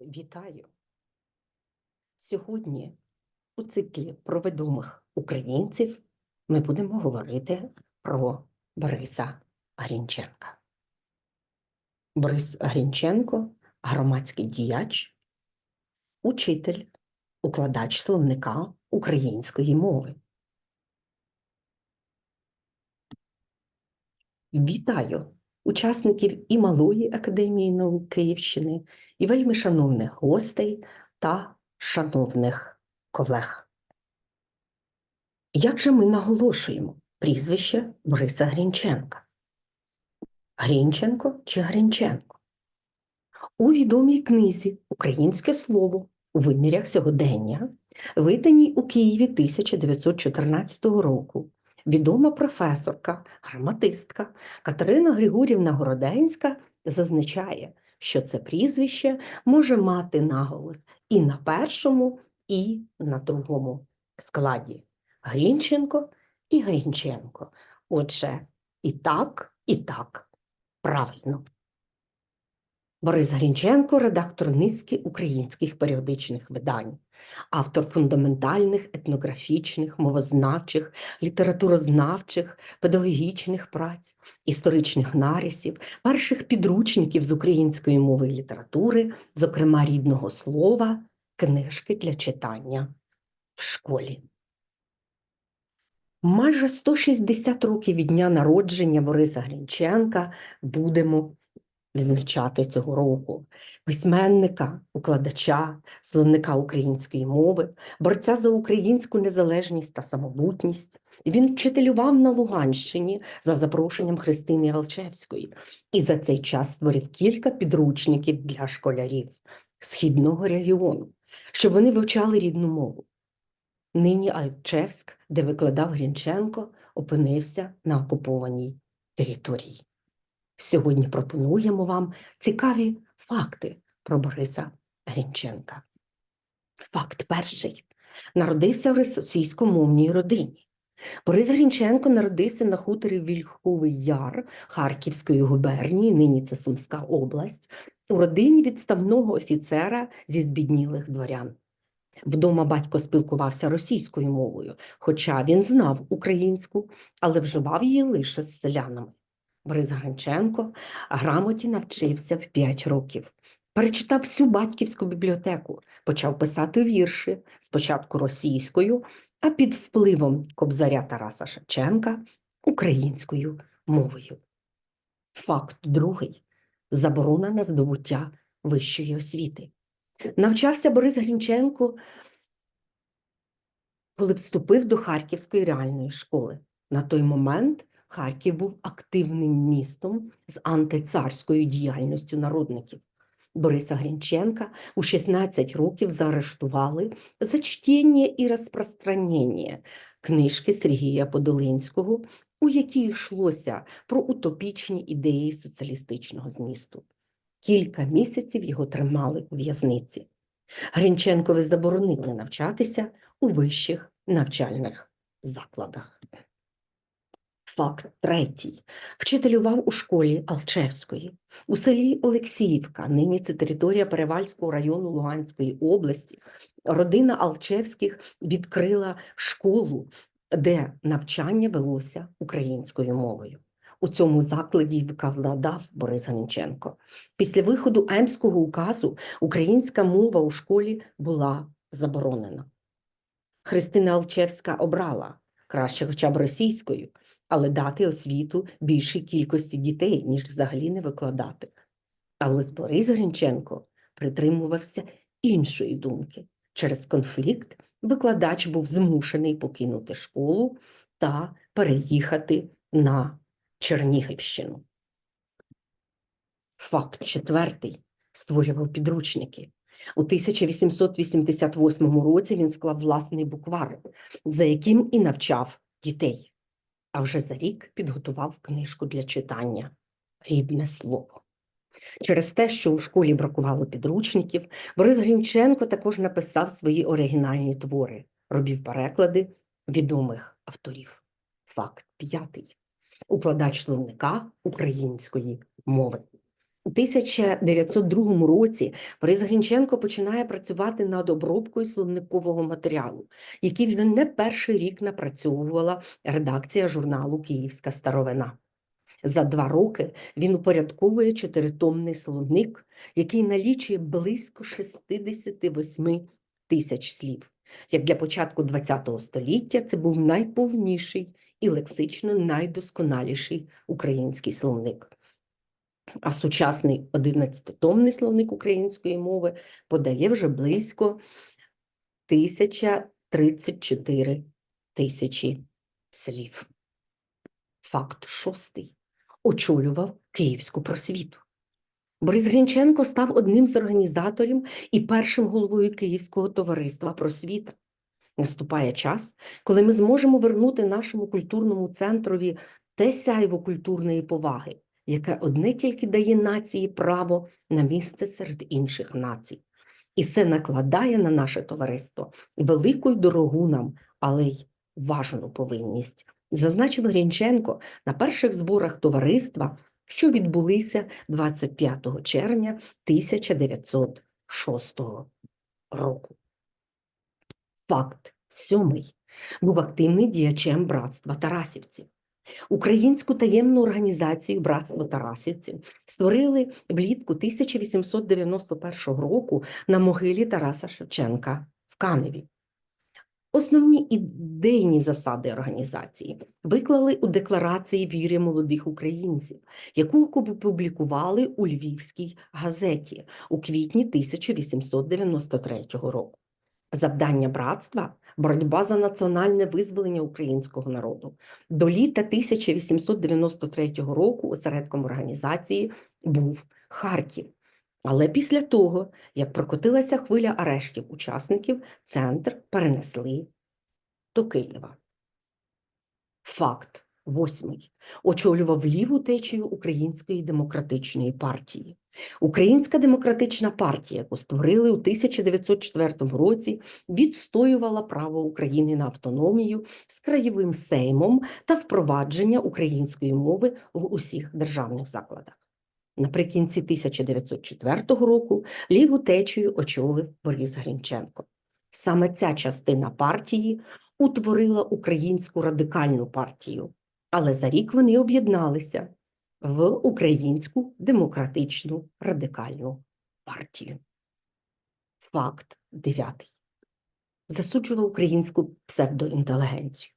Вітаю! Сьогодні у циклі про відомих українців ми будемо говорити про Бориса Грінченка. Борис Грінченко громадський діяч, учитель, укладач словника української мови. Вітаю учасників і Малої академії наук Київщини, і вельми шановних гостей та шановних колег. Як же ми наголошуємо прізвище Бориса Грінченка? Грінченко чи Грінченко? У відомій книзі Українське слово у вимірях сьогодення, виданій у Києві 1914 року, відома професорка, граматистка Катерина Григорівна Городенська зазначає, що це прізвище може мати наголос і на першому, і на другому складі Грінченко і Грінченко. Отже, і так, і так правильно. Борис Грінченко, редактор низки українських періодичних видань, автор фундаментальних етнографічних, мовознавчих, літературознавчих, педагогічних праць, історичних нарисів, перших підручників з української мови і літератури, зокрема рідного слова, книжки для читання в школі. Майже 160 років від дня народження Бориса Грінченка будемо відзначати цього року письменника, укладача, словника української мови, борця за українську незалежність та самобутність. Він вчителював на Луганщині за запрошенням Христини Алчевської і за цей час створив кілька підручників для школярів східного регіону, щоб вони вивчали рідну мову. Нині Алчевськ, де викладав Грінченко, опинився на окупованій території. Сьогодні пропонуємо вам цікаві факти про Бориса Грінченка. Факт перший. Народився в російськомовній родині. Борис Грінченко народився на хуторі Вільховий Яр Харківської губернії, нині це Сумська область, у родині відставного офіцера зі збіднілих дворян. Вдома батько спілкувався російською мовою, хоча він знав українську, але вживав її лише з селянами. Борис Гринченко грамоті навчився в 5 років. Перечитав всю батьківську бібліотеку, почав писати вірші спочатку російською, а під впливом кобзаря Тараса Шевченка українською мовою. Факт другий заборона на здобуття вищої освіти. Навчався Борис Грінченко, коли вступив до Харківської реальної школи. На той момент Харків був активним містом з антицарською діяльністю народників. Бориса Грінченка у 16 років заарештували за чтіння і розпространення книжки Сергія Подолинського, у якій йшлося про утопічні ідеї соціалістичного змісту. Кілька місяців його тримали у в'язниці. Грінченкові заборонили навчатися у вищих навчальних закладах. Факт третій. Вчителював у школі Алчевської. У селі Олексіївка, нині це територія Перевальського району Луганської області. Родина Алчевських відкрила школу, де навчання велося українською мовою. У цьому закладі викладав Борис Ганченко. Після виходу Емського указу українська мова у школі була заборонена. Христина Алчевська обрала краще хоча б російською, але дати освіту більшій кількості дітей, ніж взагалі не викладати. Але Борис Грінченко притримувався іншої думки. Через конфлікт викладач був змушений покинути школу та переїхати на Чернігівщину. Факт четвертий створював підручники. У 1888 році він склав власний буквар, за яким і навчав дітей. А вже за рік підготував книжку для читання Рідне слово. Через те, що у школі бракувало підручників, Борис Грінченко також написав свої оригінальні твори, робив переклади відомих авторів. Факт п'ятий укладач словника української мови. У 1902 році Борис Грінченко починає працювати над обробкою словникового матеріалу, який вже не перший рік напрацьовувала редакція журналу Київська старовина. За два роки він упорядковує чотиритомний словник, який налічує близько 68 тисяч слів. Як для початку ХХ століття це був найповніший і лексично найдосконаліший український словник. А сучасний 11-томний словник української мови подає вже близько 1034 тисячі слів. Факт шостий. Очолював Київську просвіту. Борис Грінченко став одним з організаторів і першим головою Київського товариства просвіта. Наступає час, коли ми зможемо вернути нашому культурному центрові те сяйво культурної поваги, яке одне тільки дає нації право на місце серед інших націй. І це накладає на наше товариство велику й дорогу нам, але й важну повинність. Зазначив Грінченко на перших зборах товариства, що відбулися 25 червня 1906 року. Факт сьомий був активним діячем братства Тарасівців. Українську таємну організацію Братство Тарасівців створили влітку 1891 року на могилі Тараса Шевченка в Каневі. Основні ідейні засади організації виклали у декларації віри молодих українців, яку опублікували у Львівській газеті у квітні 1893 року. Завдання братства боротьба за національне визволення українського народу. До літа 1893 року осередком організації був Харків. Але після того, як прокотилася хвиля арештів учасників, центр перенесли до Києва. Факт восьмий. Очолював ліву течію Української демократичної партії. Українська демократична партія, яку створили у 1904 році, відстоювала право України на автономію з краєвим сеймом та впровадження української мови в усіх державних закладах. Наприкінці 1904 року ліву течію очолив Борис Грінченко. Саме ця частина партії утворила Українську радикальну партію, але за рік вони об'єдналися в Українську демократичну радикальну партію. Факт дев'ятий. Засуджував українську псевдоінтелігенцію.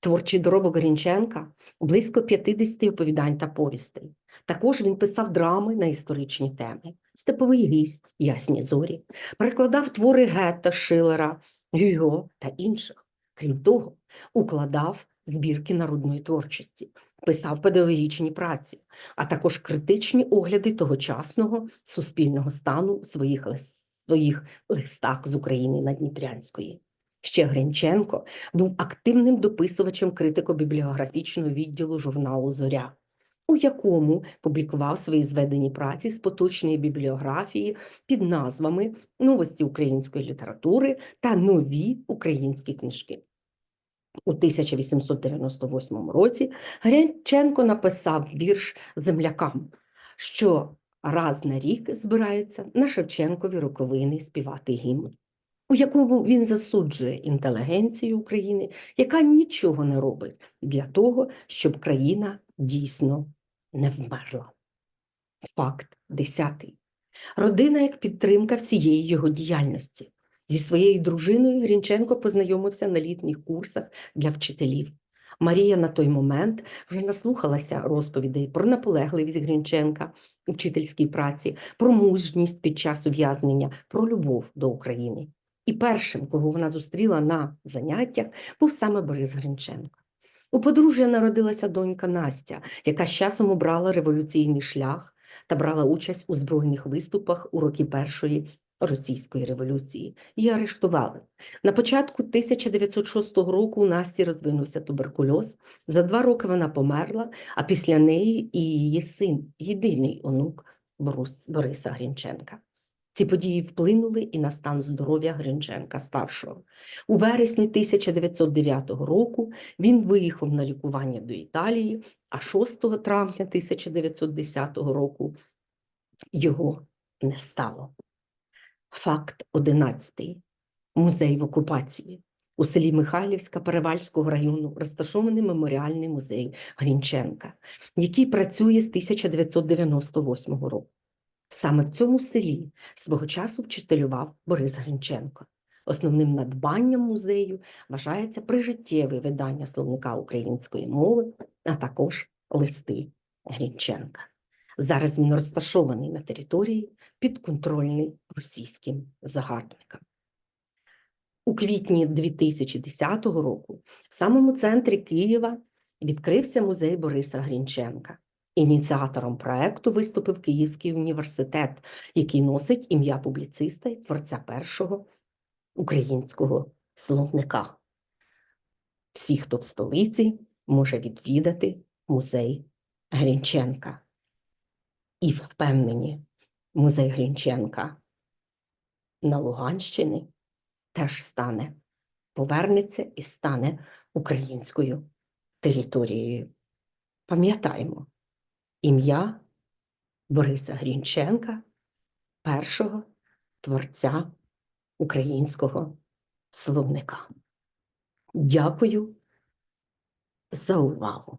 Творчий доробок Грінченка близько 50 оповідань та повістей. Також він писав драми на історичні теми: Степовий гість, Ясні зорі, перекладав твори Гетта, Шилера, Гюго та інших. Крім того, укладав збірки народної творчості, писав педагогічні праці, а також критичні огляди тогочасного суспільного стану у своїх, своїх листах з України Надніпрянської. Ще Гринченко був активним дописувачем критико-бібліографічного відділу журналу Зоря, у якому публікував свої зведені праці з поточної бібліографії під назвами Новості української літератури та нові українські книжки. У 1898 році Гринченко написав вірш землякам, що раз на рік збираються на Шевченкові роковини співати гімн, у якому він засуджує інтелігенцію України, яка нічого не робить для того, щоб країна дійсно не вмерла. Факт десятий. Родина як підтримка всієї його діяльності. Зі своєю дружиною Грінченко познайомився на літніх курсах для вчителів. Марія на той момент вже наслухалася розповідей про наполегливість Грінченка у вчительській праці, про мужність під час ув'язнення, про любов до України. І першим, кого вона зустріла на заняттях, був саме Борис Гринченко. У подружжя народилася донька Настя, яка з часом обрала революційний шлях та брала участь у збройних виступах у роки Першої російської революції. Її арештували. На початку 1906 року у Насті розвинувся туберкульоз. За два роки вона померла, а після неї і її син, єдиний онук Борис- Бориса Грінченка. Ці події вплинули і на стан здоров'я Гринченка старшого. У вересні 1909 року він виїхав на лікування до Італії, а 6 травня 1910 року його не стало. Факт одинадцятий. Музей в окупації. У селі Михайлівська Перевальського району розташований меморіальний музей Грінченка, який працює з 1998 року. Саме в цьому селі свого часу вчителював Борис Грінченко. Основним надбанням музею вважається прижиттєве видання словника української мови, а також листи Грінченка. Зараз він розташований на території підконтрольний російським загарбникам. У квітні 2010 року в самому центрі Києва відкрився музей Бориса Грінченка. Ініціатором проекту виступив Київський університет, який носить ім'я публіциста і творця першого українського словника. Всі, хто в столиці, може відвідати музей Грінченка. І впевнені, музей Грінченка на Луганщині теж стане, повернеться і стане українською територією. Пам'ятаємо ім'я Бориса Грінченка, першого творця українського словника. Дякую за увагу.